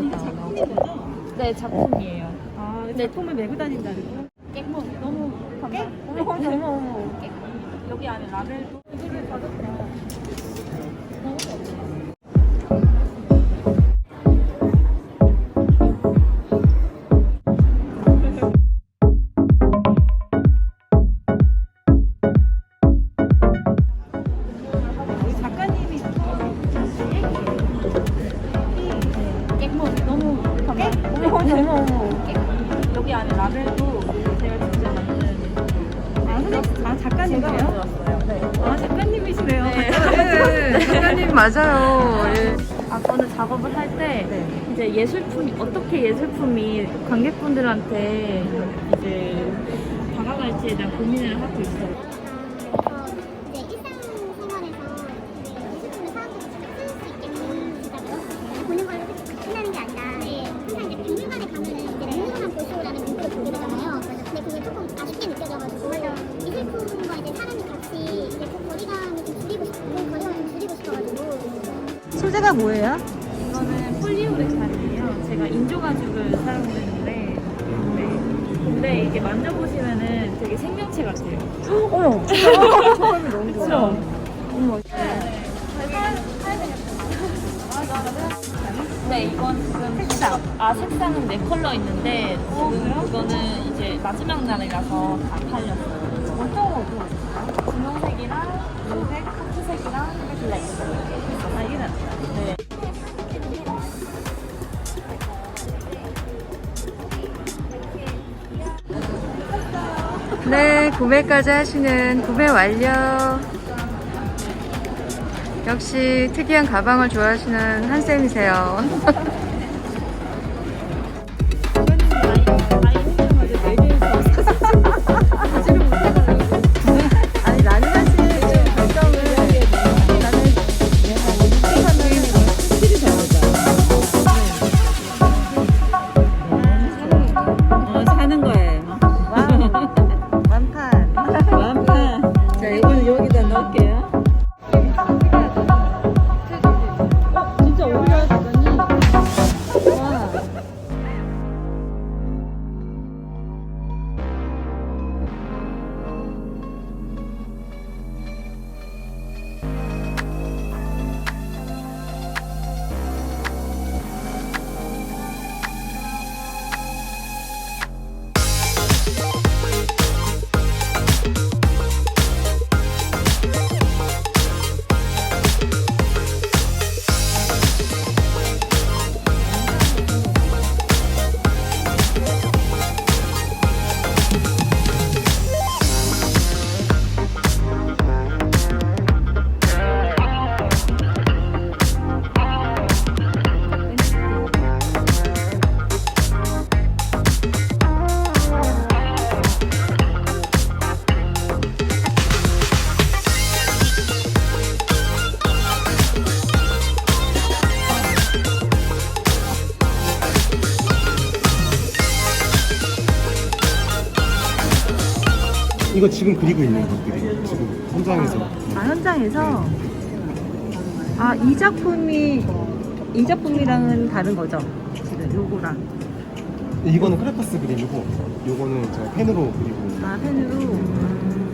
이게 작품인 거죠? 네, 작품이에요. 아, 네. 작품을 메고 다닌다고? 깨모 너무 깨? 어머, 어머, 어머. 여기 안에 라벨도 이거를 받았다. 너무 좋아 어머, 어머. 여기 안에 라벨도 제가 직접 만든 아, 선생님, 아, 작가님이세요? 만들었어요. 네. 아, 작가님이시네요. 네. 네, 작가님 맞아요. 예. 아, 저는 작업을 할 때 네. 이제 예술품이 어떻게 예술품이 관객분들한테 이제 다가갈지에 대한 고민을 하고 있어요. 소재가 뭐예요? 이거는 폴리오레탄이에요. 제가 인조 가죽을 사용했는데 네. 근데 이게 만져보시면은 되게 생명체 같아요. 어머, 처음이 너무 좋아. 어머. 네, 이건 지금 색상. 아, 색상은 네 컬러 있는데 지금 이거는 이제 마지막 날이라서 다 팔렸어요. 어떤 거 분홍색이랑 구매까지 하시는 구매 완료. 역시 특이한 가방을 좋아하시는 한쌤이세요. 완판. 자, 이거는 여기다 넣을게요. 이거 지금 그리고 있는 것들이 지금 현장에서 아, 현장에서? 아, 이 작품이, 이 작품이랑은 다른 거죠? 지금 요거랑. 이거는 크레파스 그림이고 요거는 제가 펜으로 그리고 아, 펜으로.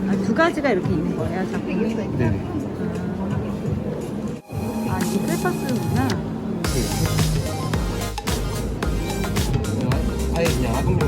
아, 두 가지가 이렇게 있는 거예요, 작품이? 네네 아, 이게 크레파스구나. 네. 아예 그냥 아동용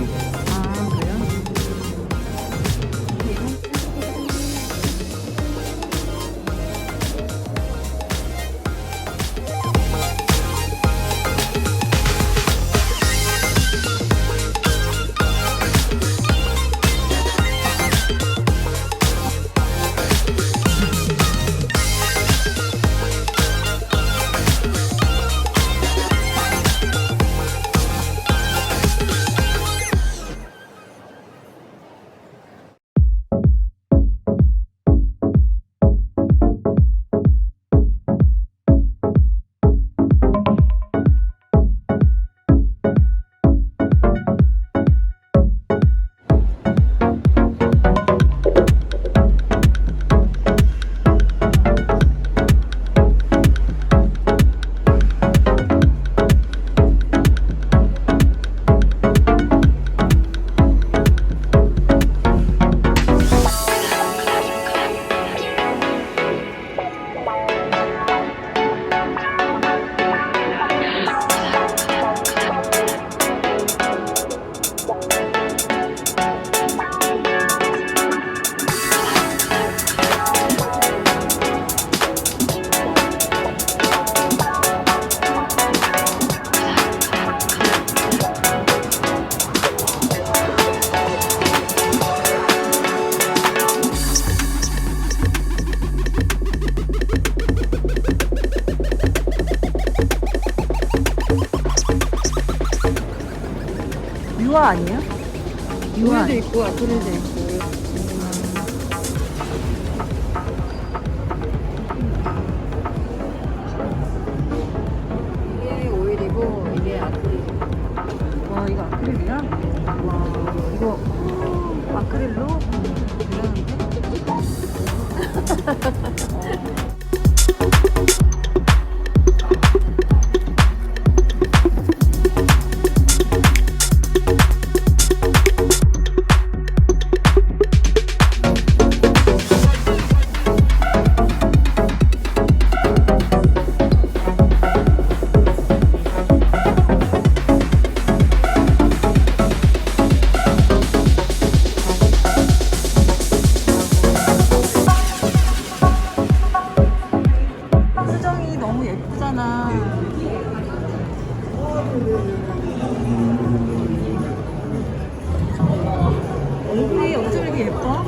유화 아니에요? 유화. 오일도 있고 아크릴도 있고. 이게 오일이고 이게 아크릴. 와 이거 아크릴이야? 와 이거 아크릴로 이러는데? 얼굴이 어쩜 이렇게 예뻐?